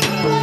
Bye.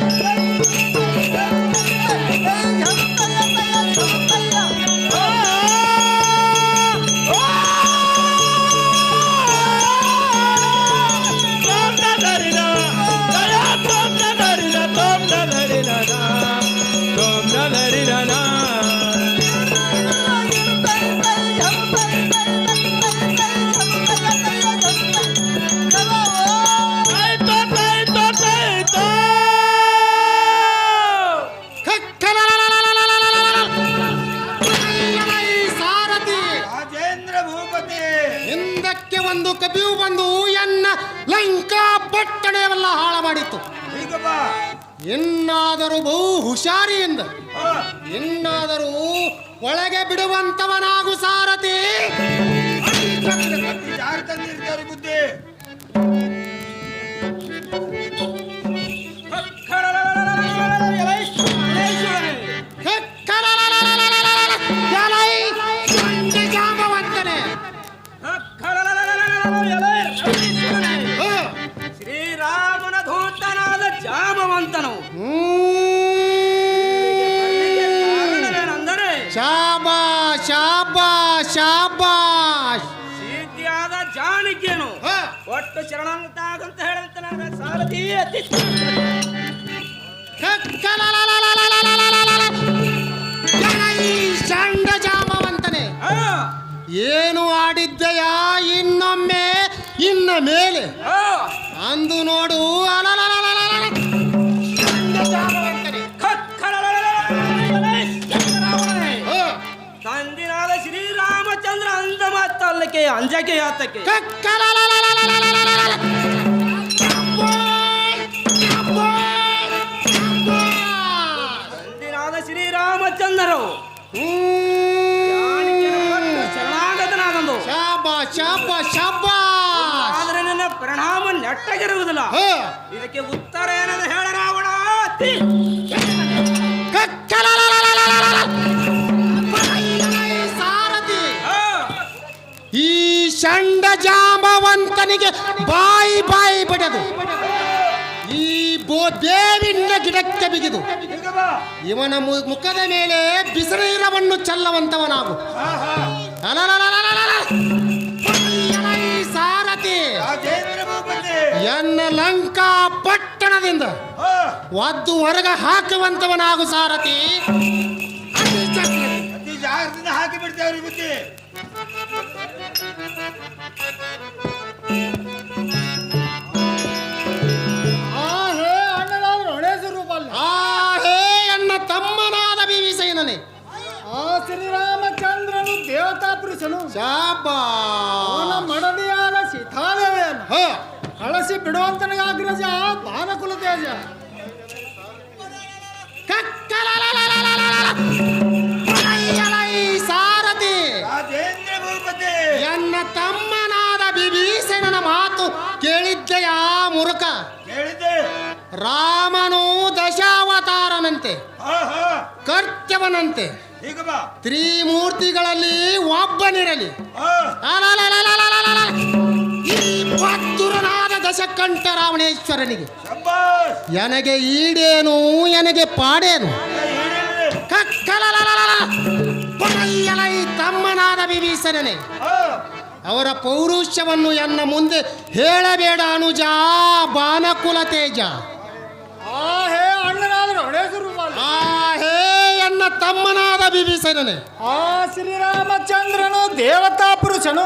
ಪಟ್ಟಣವನ್ನ ಹಾಳ ಮಾಡಿತ್ತು ಇನ್ನಾದರೂ ಬಹು ಹುಷಾರಿಯಿಂದ ಇನ್ನಾದರೂ ಒಳಗೆ ಬಿಡುವಂತವನಾಗು ಸಾರಥಿ. ಕಾಣಿಕೇನು ಒಟ್ಟು ಶರಣಾಂತಾಗ ಅಂತ ಹೇಳಂತ ಸಾರಥಿ ಅತಿ ಚಂಡ ಜಾಮವಂತನೆ ಏನು ಆಡಿದ್ದಯ ಇನ್ನೊಮ್ಮೆ ಇನ್ನ ಮೇಲೆ ಅಂದು ನೋಡು ಅಲಲ ಅಂಜಾಕೆ ಯಾತಕ್ಕೆ ತಂದಿನಾದ ಶ್ರೀರಾಮಚಂದ್ರರು ಶರಣಾಗತನಾದಂದು ಶಾಬಾಷ್ ಶಾಬಾ ಶಾಬಾ ಆದ್ರೆ ನನ್ನ ಪರಿಣಾಮ ನೆಟ್ಟಗಿರುವುದಿಲ್ಲ ಹ. ಇದಕ್ಕೆ ಉತ್ತರ ಏನಂತ ಹೇಳ ರಾವಣ ಷಂಡ ಜಾಂಬವಂತನಿಗೆ ಬಾಯಿ ಬಾಯಿ ಬಿಡದು. ಈ ಬೋ ಬೇವಿನ ಗಿಡಕ್ಕೆ ಬಿಗಿದು. ಇವನ ಮುಖದ ಮೇಲೆ ಬಿಸಿನೀರವನ್ನು ಚೆಲ್ಲವಂತವನಾಗು. ಸಾರಥಿ. ಎನ್ನ ಲಂಕಾ ಪಟ್ಟಣದಿಂದ ಒದ್ದು ಹೊರಗ ಹಾಕುವಂತವನಾಗು ಸಾರಥಿ. ಹಾಕಿ ಬಿಡ್ತೇವ್ರಿ ಆ ಹೇ ಅಣ್ಣ ತಮ್ಮನಾದ ಬಿವಿಸೇನನೆ ಆ ಶ್ರೀರಾಮಚಂದ್ರನು ದೇವತಾ ಪುರುಷನು. ಅವನ. ಮಡದಿಯಾದ ಸೀತಾದೇವಿಯನ್ನು. ಕಳಸಿ ಬಿಡುವಂತನಿಗಾಗ್ರಜ ಬಾನಕುಲ ತೇಜ. ಸಾರಥಿ. ಎನ್ನ ತಮ್ಮನಾದ ಬಿಭೀಷಣನ ಮಾತು. ಕೇಳಿದ್ದೆಯ ಮುರುಕ? ಕೇಳಿದ್ದೆ. ರಾಮನು ದಶಾವತಾರನಂತೆ. ಕರ್ತವನಂತೆ ಕರ್ತವ್ಯನಂತೆ. ತ್ರಿಮೂರ್ತಿಗಳಲ್ಲಿ ಒಬ್ಬನಿರಲಿ. ಭದ್ರುನಾದ ದಶಕಂಠ ರಾವಣೇಶ್ವರನಿಗೆ. ನನಗೆ ಈಡೇನು ನನಗೆ ಪಾಡೇನು? ಕಕ್ಕಲ ತಮ್ಮನಾದ ಆ, ಅವರ ಪೌರುಷ್ಯವನ್ನು ಎನ್ನ ಮುಂದೆ ಹೇಳಬೇಡ ಅನುಜ ಬಾನಕುಲ ತೇಜ ಆ ಹೇ ಅಣ್ಣನಾದ್ರು ಹಣೇಶ್ವರ ಆ ಹೇ ಎನ್ನ ತಮ್ಮನಾದ ಬಿಬಿಸನೆ ಆ ಶ್ರೀರಾಮಚಂದ್ರನು ದೇವತಾ ಪುರುಷನು.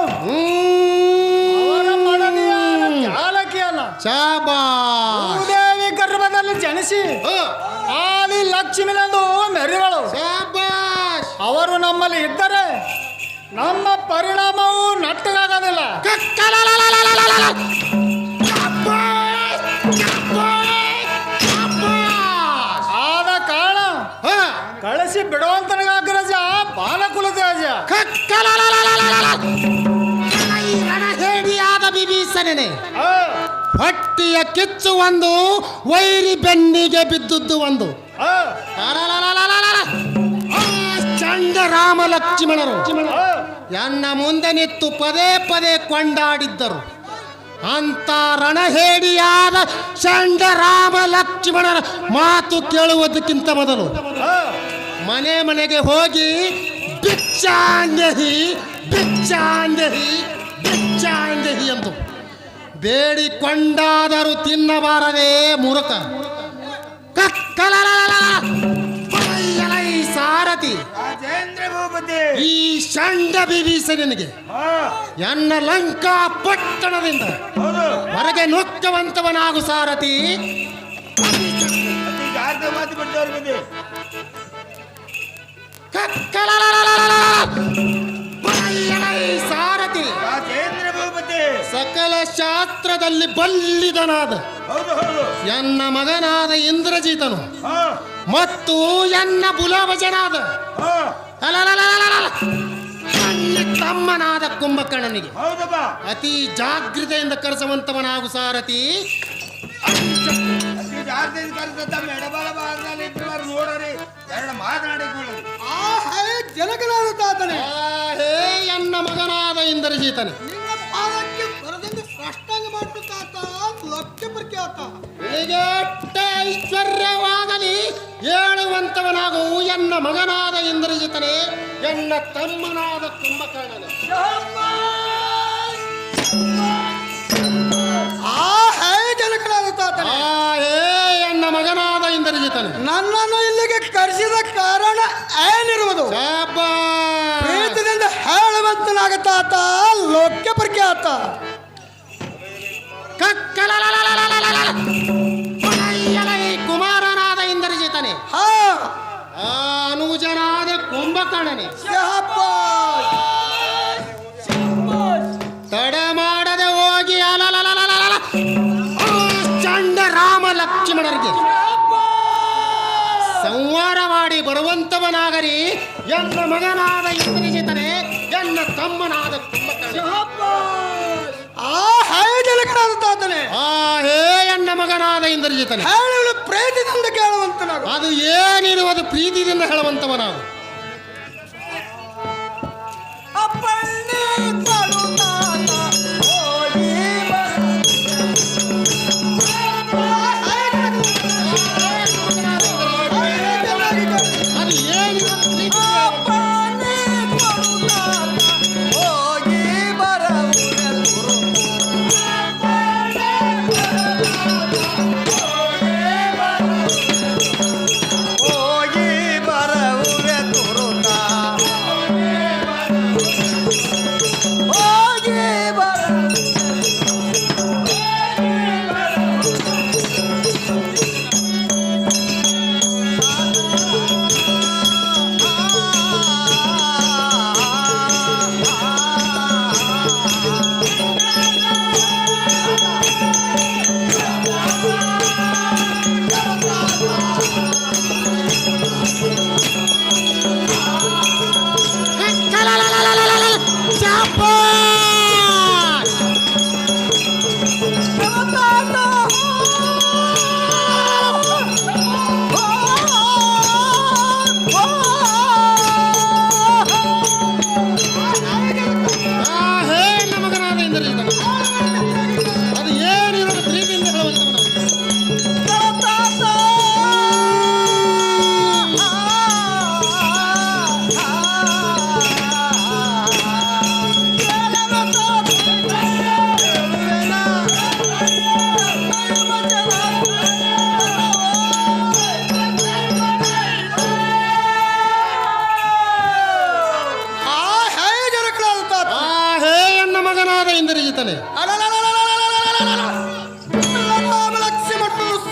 ಭೂದೇವಿ ಗರ್ಭದಲ್ಲಿ ಜನಿಸಿ ಆಲಿ ಲಕ್ಷ್ಮಿನಂದು ಮೆರಿವಳು. ಅವರು ನಮ್ಮಲ್ಲಿ ಇದ್ದರೆ ನಮ್ಮ ಪರಿಣಾಮವು ನಟ್ಟಗಾಗೋದಿಲ್ಲ. ಆದ ಕಾರಣ ಕಳಿಸಿ ಕಳಿಸಿ ಬಿಡುವಂತನಿಗಾಗ್ರಜ ಬಾಲಕುಲ ಬಿಭೀಷಣನೆ ಆ, ಹೊಟ್ಟಿಯ ಕಿಚ್ಚು ಒಂದು ವೈರಿ ಬೆನ್ನಿಗೆ ಬಿದ್ದುದ್ದು ಒಂದು. ಚಂಡ ರಾಮ ಲಕ್ಷ್ಮಣರು. ಎನ್ನ ಮುಂದೆ ನಿತ್ತು ಪದೇ ಪದೇ ಕೊಂಡಾಡಿದ್ದರು. ಅಂತ ರಣಹೇಡಿಯಾದ ಚಂಡ ರಾಮ ಲಕ್ಷ್ಮಣರ ಮಾತು ಕೇಳುವುದಕ್ಕಿಂತ ಮೊದಲು ಮನೆ ಮನೆಗೆ ಹೋಗಿ ಭಿಕ್ಷಾಂಜಹಿ ಭಿಕ್ಷಾಂಜಹಿ ಭಿಕ್ಷಾಂಜಹಿ ಎಂದು ಬೇಡಿಕೊಂಡಾದರೂ ತಿನ್ನಬಾರದೇ ಮುರುಕ. ಕಕ್ಕಲಲಲಲ. ಕೊಯ್ಯಲೈ ರಾಜೇಂದ್ರ ಭೂಪತಿ ಈ ಶಂಡ ಬಿಭೀಷಣನಿಗೆ ನಿನಗೆ ಎನ್ನ ಲಂಕಾ ಪಟ್ಟಣದಿಂದ ಹೊರಗೆ ನುಕ್ಕವಂತವನಾಗು ಸಾರಥಿ. ಸಾರಥಿ ರಾಜೇಂದ್ರ ಭೂಪತಿ ಸಕಲ ಶಾಸ್ತ್ರದಲ್ಲಿ ಬಲ್ಲಿದನಾದ ಎನ್ನ ಮಗನಾದ ಇಂದ್ರಜಿತನು ಮತ್ತು ಎನ್ನ ಬುಲವಜನಾದ. ಹಾ. ಅಲಲಲಲಲಲ. ನನ್ನ ತಮ್ಮನಾದ ಕುಂಭಕರ್ಣನಿಗೆ. ಅತಿ ಜಾಗೃತೆಯಿಂದ ಕರೆಸುವಂತವನಾಗು ಸಾರಥಿ. ಎನ್ನ ಮಗನಾದ ಇಂದ್ರಜಿತನೆ. ಬೆಳಿಗ್ಗೆಟ್ಟ ಐಶ್ವರ್ಯವಾಗಲಿ ಹೇಳುವಂತವನಾಗು ಎನ್ನ ಮಗನಾದ ಇಂದ್ರಜಿತನೆ ಎನ್ನ ತಮ್ಮನಾದ ಕುಂಭಕರ್ಣನೆ. ಆ ಹೇ ಜನಕನಾದ ತಾತನೆ ಆ, ಹೇ ಎನ್ನ ಮಗನಾದ ಇಂದ್ರಜಿತನೆ. ನನ್ನನ್ನು ಇಲ್ಲಿಗೆ ಕರೆಸಿದ ಕಾರಣ ಏನಿರುವುದು? ಶಾಬಾಸ್. ಹೇಳುವಂತನಾಗತಾತ ಹೇಳುವಂತನಾಗ ತಾತ ಲೋಕ್ಯ ಪ್ರಖ್ಯಾತ. ಕಕ್ಕಲಲಲಲಲಲಲ. ಶಾಬಾಸ್. ತಡ ಮಾಡದೆ ಹೋಗಿ ಚಂಡ ರಾಮ ಲಕ್ಷ್ಮಣರಿಗೆ. ಸಂಹಾರ ಮಾಡಿ ಬರುವಂತವನಾಗರಿ ಎನ್ನ ಮಗನಾದ ಇಂದ್ರಜಿತನೆ ಎನ್ನ ತಮ್ಮನಾದ ಆ ಹೇ ಎನ್ನ ಮಗನಾದ ಇಂದ್ರಜಿತನೆ. ಹೇಳಲು ಪ್ರೀತಿದಿಂದ ಕೇಳುವಂತ ಅದು ಏನಿರುವುದು ಪ್ರೀತಿಯಿಂದ ಹೇಳುವಂತವನಾಗು ಅಪ್ಪಣ್ಣೆ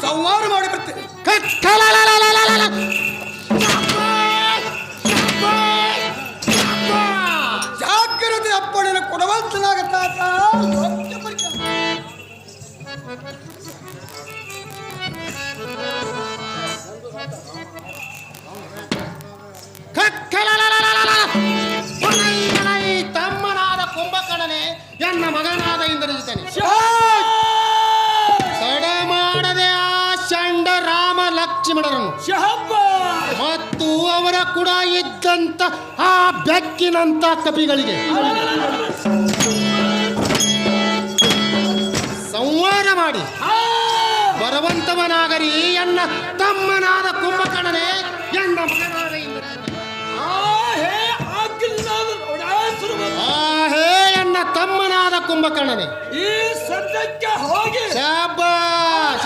ಲಕ್ಷ್ಯ ಮಟ್ಟು ಸಂಹಾರ ಮಾಡಿ ಬರ್ತೇನೆ ಕಕ್ಕಲಲಲಲಲಲ. ಶಾಬಾಸ್. ಶಾಬಾಸ್. ಶಾಬಾಸ್. ಜಾಗ್ರತೆ ಅಪ್ಪಣೆಯನ್ನು ಕೊಡುವಂತನಾಗ ತಾತ ಲೋಕ್ಯ ಪ್ರಖ್ಯಾತ. ಕಕ್ಕಲಲಲಲಲಲ. ಕೊನೆಯಲೈ ತಮ್ಮನಾದ ಕುಂಭಕರ್ಣನೆ ಎನ್ನ ಮಗನಾದ ಇಂದ್ರಜಿತನೆ ಕೂಡ ಇದ್ದಂತ ಆ ಬೆಕ್ಕಿನಂತ ಕಪಿಗಳಿಗೆ. ಸಂವಾದ ಮಾಡಿ. ಬರವಂತವನಾಗರಿ ಎನ್ನ ತಮ್ಮನಾದ ಕುಂಭಕರ್ಣನೆ ಎನ್ನ ಹೇ ಎನ್ನ ತಮ್ಮನಾದ ಕುಂಭಕರ್ಣನೆ. ಈ ಸದ್ಯಕ್ಕೆ ಹೋಗಿ. ಶಾಬಾಷ್.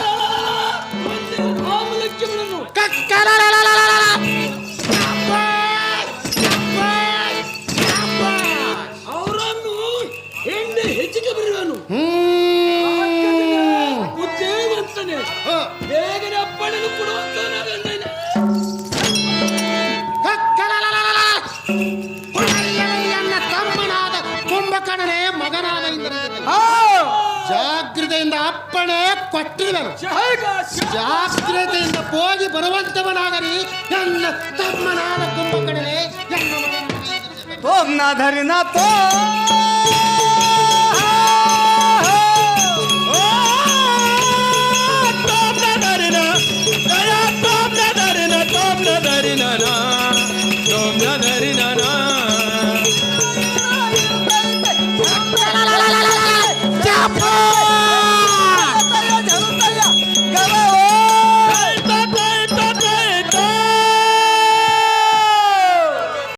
ಜಾಗ್ರತೆಯಿಂದ ಅಪ್ಪಣೆ ಕೊಟ್ಟಿರುವನು. ಜಾಗ್ರತೆಯಿಂದ ಹೋಗಿ ಬರುವಂತವನಾಗರಿ ನನ್ನ ತಮ್ಮನಾದ ಕುಂಭಕರ್ಣನೇ ಎನ್ನ ಮಗನಾದ